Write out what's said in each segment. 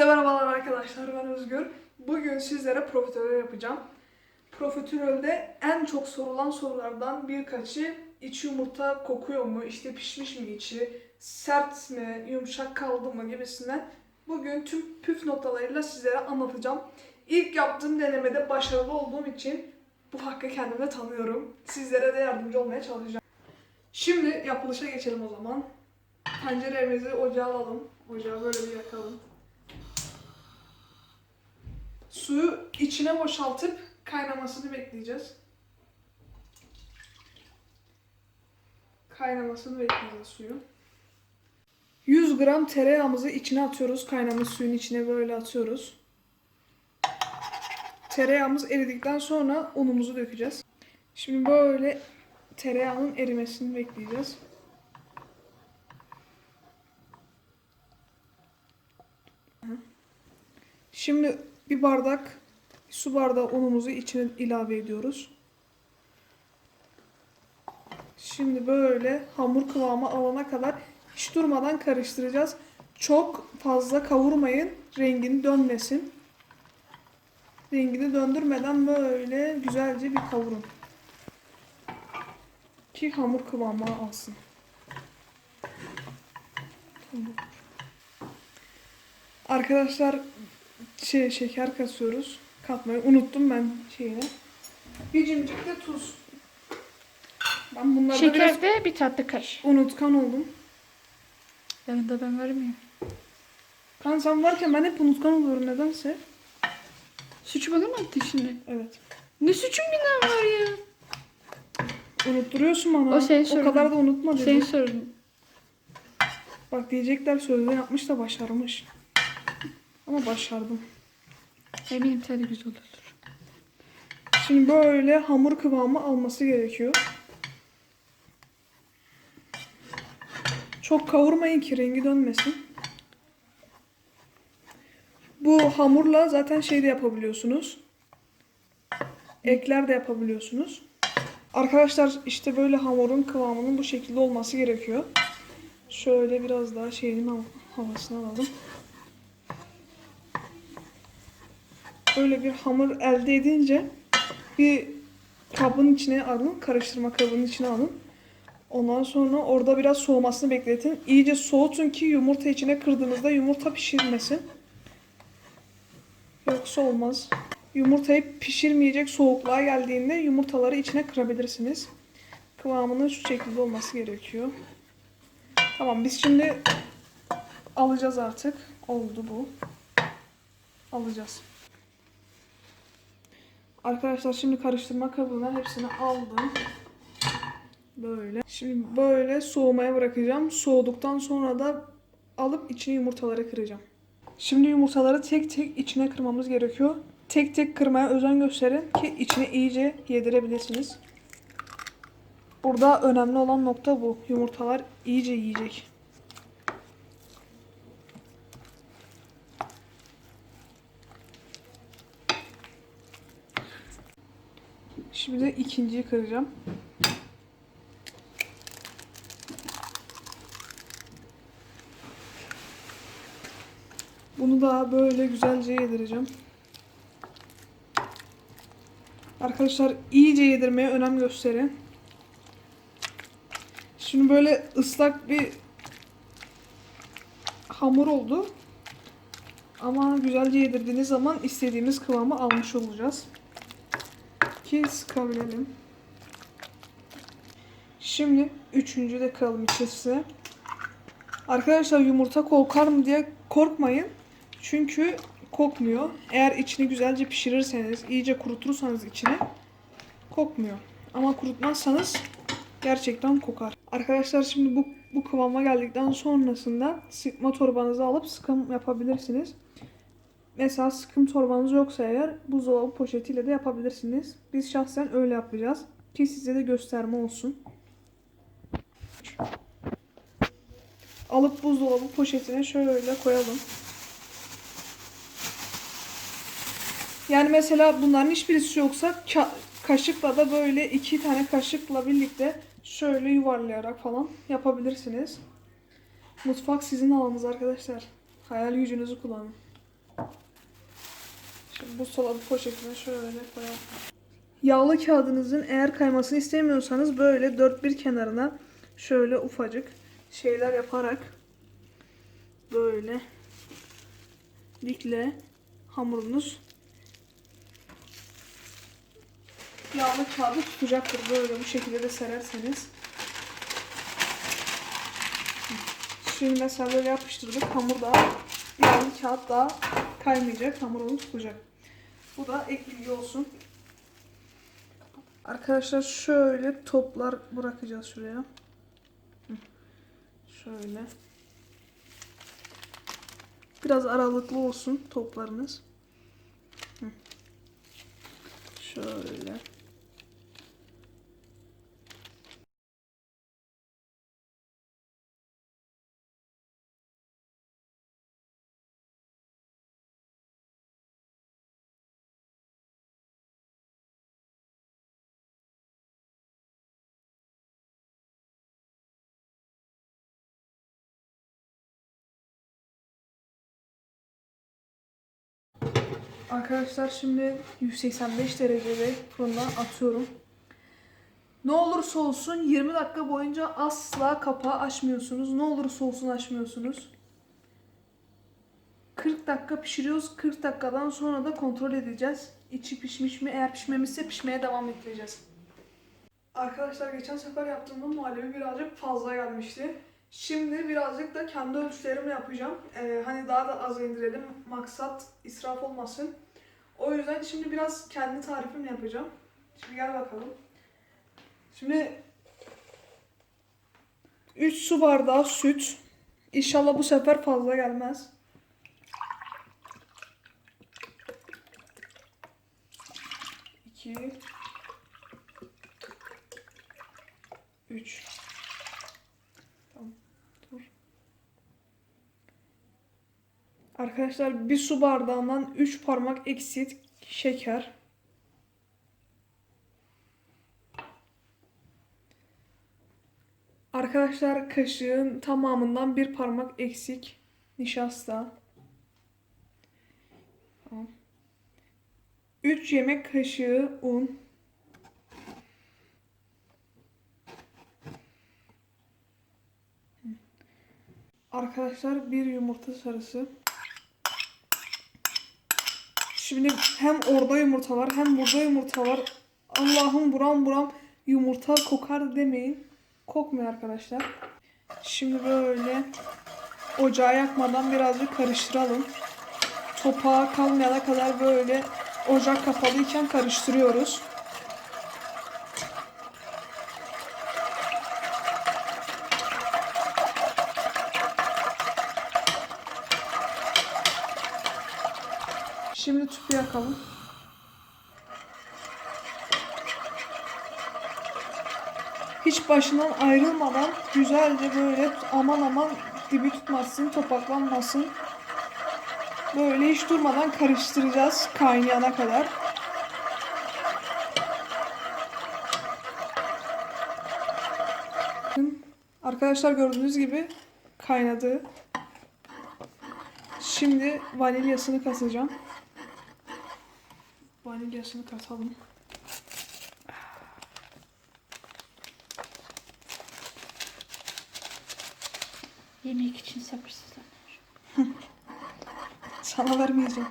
Hepinize merhabalar arkadaşlar ben Özgür. Bugün sizlere profiterol yapacağım. Profiterolde en çok sorulan sorulardan birkaçı iç yumurta kokuyor mu, işte pişmiş mi içi, sert mi, yumuşak kaldı mı gibisinden bugün tüm püf noktalarıyla sizlere anlatacağım. İlk yaptığım denemede başarılı olduğum için bu hakkı kendime tanıyorum. Sizlere de yardımcı olmaya çalışacağım. Şimdi yapılışa geçelim o zaman. Tenceremizi ocağa alalım. Ocağı böyle bir yakalım. Suyu içine boşaltıp kaynamasını bekleyeceğiz. Kaynamasını bekleyeceğiz suyu. 100 gram tereyağımızı içine atıyoruz. Kaynamış suyun içine böyle atıyoruz. Tereyağımız eridikten sonra unumuzu dökeceğiz. Şimdi böyle tereyağının erimesini bekleyeceğiz. Şimdi bir bardak su bardağı unumuzu içine ilave ediyoruz. Şimdi böyle hamur kıvamı alana kadar hiç durmadan karıştıracağız. Çok fazla kavurmayın, rengini dönmesin. Rengini döndürmeden böyle güzelce bir kavurun. Ki hamur kıvamı alsın. Tamam. Arkadaşlar şey, şeker kasıyoruz. Katmayı unuttum ben şeyini. Bir cimcik de tuz. Ben bunlarda biraz Şeker ve bir tatlı kaşık. unutkan oldum. Yanında ben vermiyorum. Kan sen varken ben hep unutkan oluyorum nedense. Suçu bana mı attın şimdi? Evet. Ne suçum günah var ya? Unutturuyorsun bana. O senin o sorunun. kadar da unutma dedi. Senin sorun. Bak diyecekler sözde yapmış da başarmış. Ama başardım. Eminim tadı güzel olur. Şimdi böyle hamur kıvamı alması gerekiyor. Çok kavurmayın ki rengi dönmesin. Bu hamurla zaten şey de yapabiliyorsunuz. Ekler de yapabiliyorsunuz. Arkadaşlar işte böyle hamurun kıvamının bu şekilde olması gerekiyor. Şöyle biraz daha şeyin hav- havasını alalım. Böyle bir hamur elde edince bir kabın içine alın, karıştırma kabının içine alın. Ondan sonra orada biraz soğumasını bekletin. İyice soğutun ki yumurta içine kırdığınızda yumurta pişirmesin. Yoksa olmaz. Yumurtayı pişirmeyecek soğukluğa geldiğinde yumurtaları içine kırabilirsiniz. Kıvamının şu şekilde olması gerekiyor. Tamam biz şimdi alacağız artık. Oldu bu. Alacağız. Arkadaşlar şimdi karıştırma kabına hepsini aldım. Böyle. Şimdi böyle soğumaya bırakacağım. Soğuduktan sonra da alıp içine yumurtaları kıracağım. Şimdi yumurtaları tek tek içine kırmamız gerekiyor. Tek tek kırmaya özen gösterin ki içine iyice yedirebilirsiniz. Burada önemli olan nokta bu. Yumurtalar iyice yiyecek. Şimdi de ikinciyi kıracağım. Bunu da böyle güzelce yedireceğim. Arkadaşlar iyice yedirmeye önem gösterin. Şimdi böyle ıslak bir hamur oldu. Ama güzelce yedirdiğiniz zaman istediğimiz kıvamı almış olacağız ki sıkabilelim. Şimdi üçüncü de kalım içerisi. Arkadaşlar yumurta kokar mı diye korkmayın. Çünkü kokmuyor. Eğer içini güzelce pişirirseniz, iyice kurutursanız içini kokmuyor. Ama kurutmazsanız gerçekten kokar. Arkadaşlar şimdi bu, bu kıvama geldikten sonrasında sıkma torbanızı alıp sıkım yapabilirsiniz. Mesela sıkım torbanız yoksa eğer buzdolabı poşetiyle de yapabilirsiniz. Biz şahsen öyle yapacağız. Ki size de gösterme olsun. Alıp buzdolabı poşetine şöyle koyalım. Yani mesela bunların hiçbirisi yoksa ka- kaşıkla da böyle iki tane kaşıkla birlikte şöyle yuvarlayarak falan yapabilirsiniz. Mutfak sizin alanınız arkadaşlar. Hayal gücünüzü kullanın. Şimdi buzdolabı poşetine şöyle koyalım. Yağlı kağıdınızın eğer kaymasını istemiyorsanız böyle dört bir kenarına şöyle ufacık şeyler yaparak böyle dikle hamurunuz yağlı kağıdı tutacaktır. Böyle bu şekilde de sererseniz. Şimdi mesela böyle yapıştırdık. Hamur da yağlı kağıt daha kaymayacak. Hamur onu tutacak. Bu da ek bilgi olsun. Arkadaşlar şöyle toplar bırakacağız şuraya. Şöyle. Biraz aralıklı olsun toplarınız. Şöyle. Arkadaşlar şimdi 185 derecede fırından atıyorum. Ne olursa olsun 20 dakika boyunca asla kapağı açmıyorsunuz. Ne olursa olsun açmıyorsunuz. 40 dakika pişiriyoruz. 40 dakikadan sonra da kontrol edeceğiz. İçi pişmiş mi? Eğer pişmemişse pişmeye devam ettireceğiz. Arkadaşlar geçen sefer yaptığımda muhallebi birazcık fazla gelmişti. Şimdi birazcık da kendi ölçülerimle yapacağım. Ee, hani daha da az indirelim. Maksat israf olmasın. O yüzden şimdi biraz kendi tarifimle yapacağım. Şimdi gel bakalım. Şimdi 3 su bardağı süt. İnşallah bu sefer fazla gelmez. İki. Üç. Tamam. Dur. Arkadaşlar bir su bardağından 3 parmak eksik şeker. Arkadaşlar kaşığın tamamından bir parmak eksik nişasta. Tamam. 3 yemek kaşığı un. Arkadaşlar bir yumurta sarısı. Şimdi hem orada yumurta var hem burada yumurta var. Allah'ım buram buram yumurta kokar demeyin. Kokmuyor arkadaşlar. Şimdi böyle ocağı yakmadan birazcık karıştıralım. Topağa kalmayana kadar böyle ocak kapalıyken karıştırıyoruz. Yakalım. Hiç başından ayrılmadan güzelce böyle aman aman dibi tutmasın, topaklanmasın. Böyle hiç durmadan karıştıracağız kaynayana kadar. Arkadaşlar gördüğünüz gibi kaynadı. Şimdi vanilyasını kasacağım. Vanilyasını katalım. Yemek için sabırsızlanır. Sana vermeyeceğim.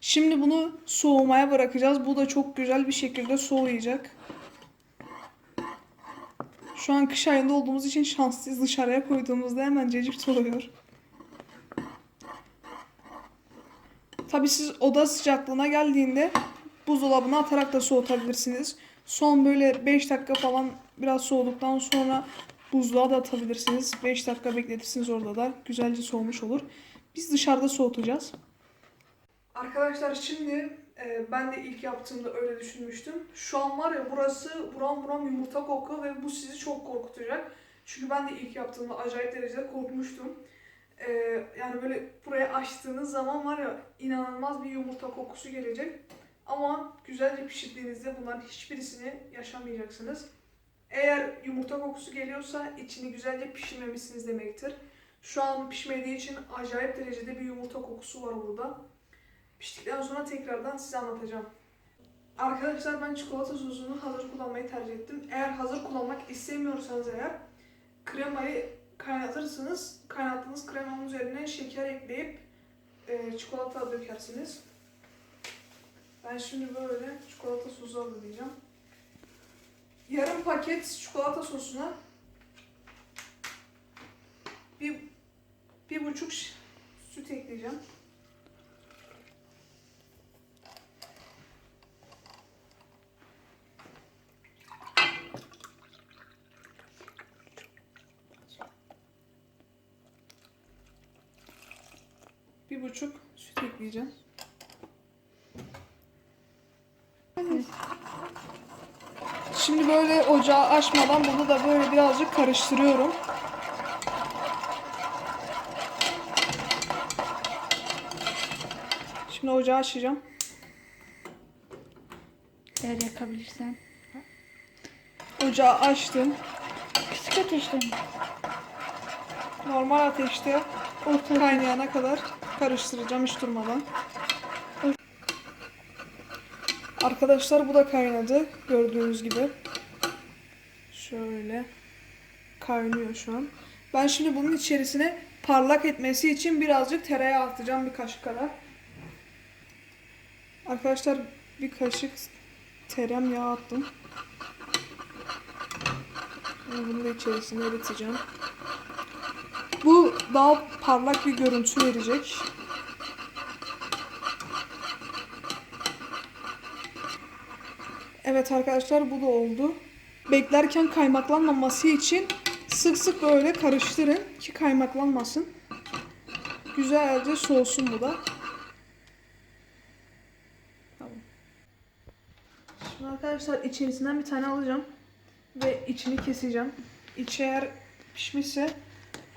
Şimdi bunu soğumaya bırakacağız. Bu da çok güzel bir şekilde soğuyacak. Şu an kış ayında olduğumuz için şanslıyız. Dışarıya koyduğumuzda hemencecik soğuyor. Tabii siz oda sıcaklığına geldiğinde buzdolabına atarak da soğutabilirsiniz. Son böyle 5 dakika falan biraz soğuduktan sonra buzluğa da atabilirsiniz. 5 dakika bekletirsiniz orada da. Güzelce soğumuş olur. Biz dışarıda soğutacağız. Arkadaşlar şimdi e, ben de ilk yaptığımda öyle düşünmüştüm. Şu an var ya burası buram buram yumurta kokuyor ve bu sizi çok korkutacak. Çünkü ben de ilk yaptığımda acayip derecede korkmuştum. E, yani böyle buraya açtığınız zaman var ya inanılmaz bir yumurta kokusu gelecek. Ama güzelce pişirdiğinizde bunların hiçbirisini yaşamayacaksınız. Eğer yumurta kokusu geliyorsa içini güzelce pişirmemişsiniz demektir. Şu an pişmediği için acayip derecede bir yumurta kokusu var burada. Piştikten sonra tekrardan size anlatacağım. Arkadaşlar ben çikolata sosunu hazır kullanmayı tercih ettim. Eğer hazır kullanmak istemiyorsanız eğer kremayı kaynatırsınız. Kaynattığınız kremanın üzerine şeker ekleyip e, çikolata dökersiniz. Ben şimdi böyle çikolata sosu hazırlayacağım. Yarım paket çikolata sosuna bir, bir buçuk süt ekleyeceğim. Buçuk süt ekleyeceğim. Şimdi böyle ocağı açmadan bunu da böyle birazcık karıştırıyorum. Şimdi ocağı açacağım. Eğer yakabilirsen. Ocağı açtım. Kısık ateşte mi? Normal ateşte Orta kaynayana kadar karıştıracağım hiç durmadan. Arkadaşlar bu da kaynadı gördüğünüz gibi. Şöyle kaynıyor şu an. Ben şimdi bunun içerisine parlak etmesi için birazcık tereyağı atacağım bir kaşık kadar. Arkadaşlar bir kaşık terem yağı attım. Bunu da içerisine eriteceğim. Bu daha parlak bir görüntü verecek. Evet arkadaşlar bu da oldu. Beklerken kaymaklanmaması için sık sık böyle karıştırın ki kaymaklanmasın. Güzelce soğusun bu da. Tamam. Şimdi arkadaşlar içerisinden bir tane alacağım ve içini keseceğim. İçi eğer pişmişse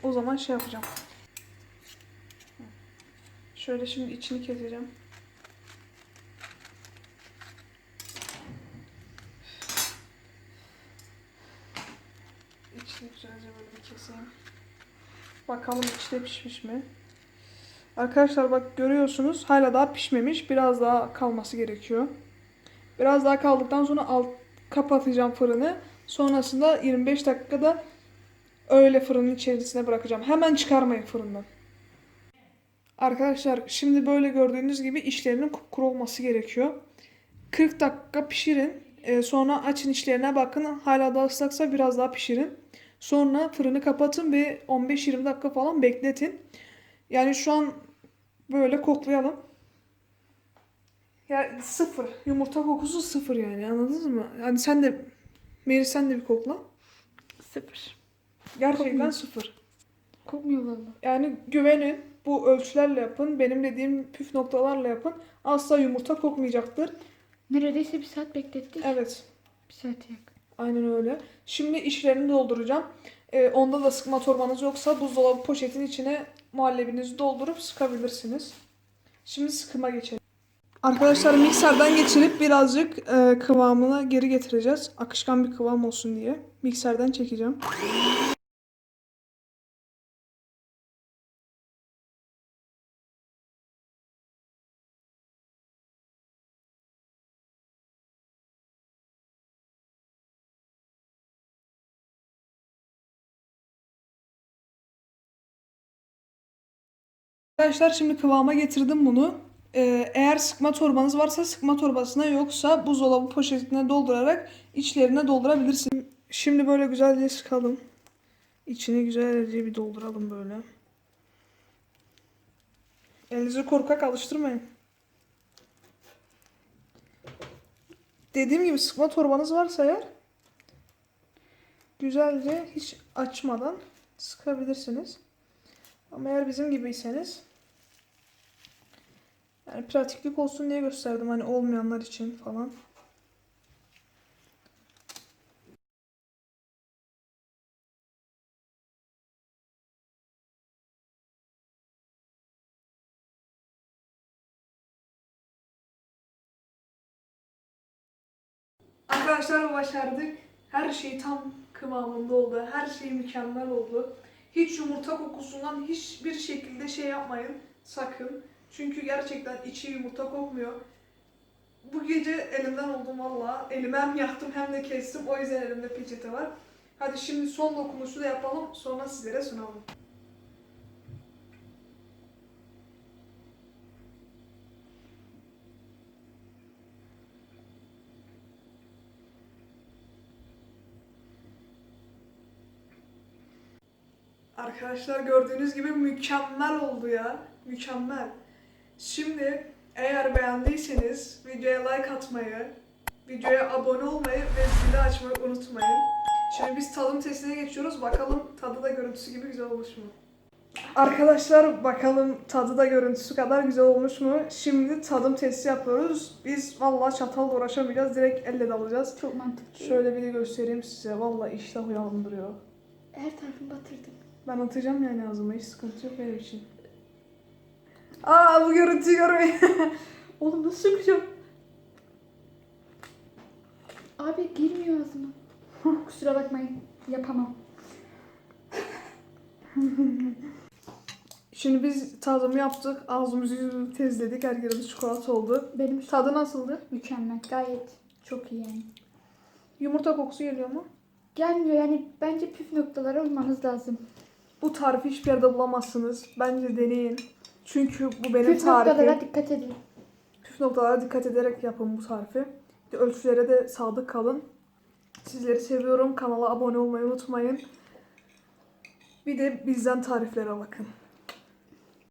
o zaman şey yapacağım. Şöyle şimdi içini keseceğim. İçini güzelce böyle bir keseyim. Bakalım içte pişmiş mi? Arkadaşlar bak görüyorsunuz hala daha pişmemiş. Biraz daha kalması gerekiyor. Biraz daha kaldıktan sonra alt kapatacağım fırını. Sonrasında 25 dakikada öyle fırının içerisine bırakacağım. Hemen çıkarmayın fırından. Arkadaşlar şimdi böyle gördüğünüz gibi içlerinin kupkuru olması gerekiyor. 40 dakika pişirin. Ee, sonra açın içlerine bakın. Hala daha ıslaksa biraz daha pişirin. Sonra fırını kapatın ve 15-20 dakika falan bekletin. Yani şu an böyle koklayalım. Ya sıfır. Yumurta kokusu sıfır yani anladınız mı? Yani sen de Meri sen de bir kokla. Sıfır. Gerçekten Kokmuyor. sıfır. Kokmuyor valla. Yani güvenin. Bu ölçülerle yapın. Benim dediğim püf noktalarla yapın. Asla yumurta kokmayacaktır. Neredeyse bir saat beklettik. Evet. Bir saat yak. Aynen öyle. Şimdi içlerini dolduracağım. Ee, onda da sıkma torbanız yoksa buzdolabı poşetin içine muhallebinizi doldurup sıkabilirsiniz. Şimdi sıkıma geçelim. Arkadaşlar mikserden geçirip birazcık e, kıvamına geri getireceğiz. Akışkan bir kıvam olsun diye. Mikserden çekeceğim. Arkadaşlar şimdi kıvama getirdim bunu. Ee, eğer sıkma torbanız varsa sıkma torbasına yoksa buzdolabı poşetine doldurarak içlerine doldurabilirsiniz. Şimdi böyle güzelce sıkalım. İçini güzelce bir dolduralım böyle. Elinizi korkak alıştırmayın. Dediğim gibi sıkma torbanız varsa eğer güzelce hiç açmadan sıkabilirsiniz. Ama eğer bizim gibiyseniz yani pratiklik olsun diye gösterdim hani olmayanlar için falan. Arkadaşlar başardık. Her şey tam kıvamında oldu. Her şey mükemmel oldu. Hiç yumurta kokusundan hiçbir şekilde şey yapmayın. Sakın. Çünkü gerçekten içi yumurta kokmuyor. Bu gece elimden oldum valla. Elimi hem yaktım hem de kestim. O yüzden elimde peçete var. Hadi şimdi son dokunuşu da yapalım. Sonra sizlere sunalım. Arkadaşlar gördüğünüz gibi mükemmel oldu ya. Mükemmel. Şimdi eğer beğendiyseniz videoya like atmayı, videoya abone olmayı ve zili açmayı unutmayın. Şimdi biz tadım testine geçiyoruz. Bakalım tadı da görüntüsü gibi güzel olmuş mu? Arkadaşlar bakalım tadı da görüntüsü kadar güzel olmuş mu? Şimdi tadım testi yapıyoruz. Biz vallahi çatalla uğraşamayacağız. Direkt elle de alacağız. Çok mantıklı. Şöyle bir de göstereyim size. Vallahi iştah uyandırıyor. Her tarafını batırdım. Ben atacağım yani ağzıma hiç sıkıntı yok benim için. Aa bu görüntüyü görmeyin. Oğlum nasıl sokacağım? Abi girmiyor ağzıma. Kusura bakmayın. Yapamam. Şimdi biz tadımı yaptık. Ağzımızı yüzümüzü temizledik. Her yerimiz çikolata oldu. Benim şu Tadı nasıldı? mükemmel. Gayet çok iyi yani. Yumurta kokusu geliyor mu? Gelmiyor yani bence püf noktalara uymanız lazım. Bu tarifi hiçbir yerde bulamazsınız. Bence deneyin. Çünkü bu benim püf tarifim. noktalara dikkat edin. Püf noktalara dikkat ederek yapın bu tarifi. Ölçülere de sadık kalın. Sizleri seviyorum. Kanala abone olmayı unutmayın. Bir de bizden tariflere bakın.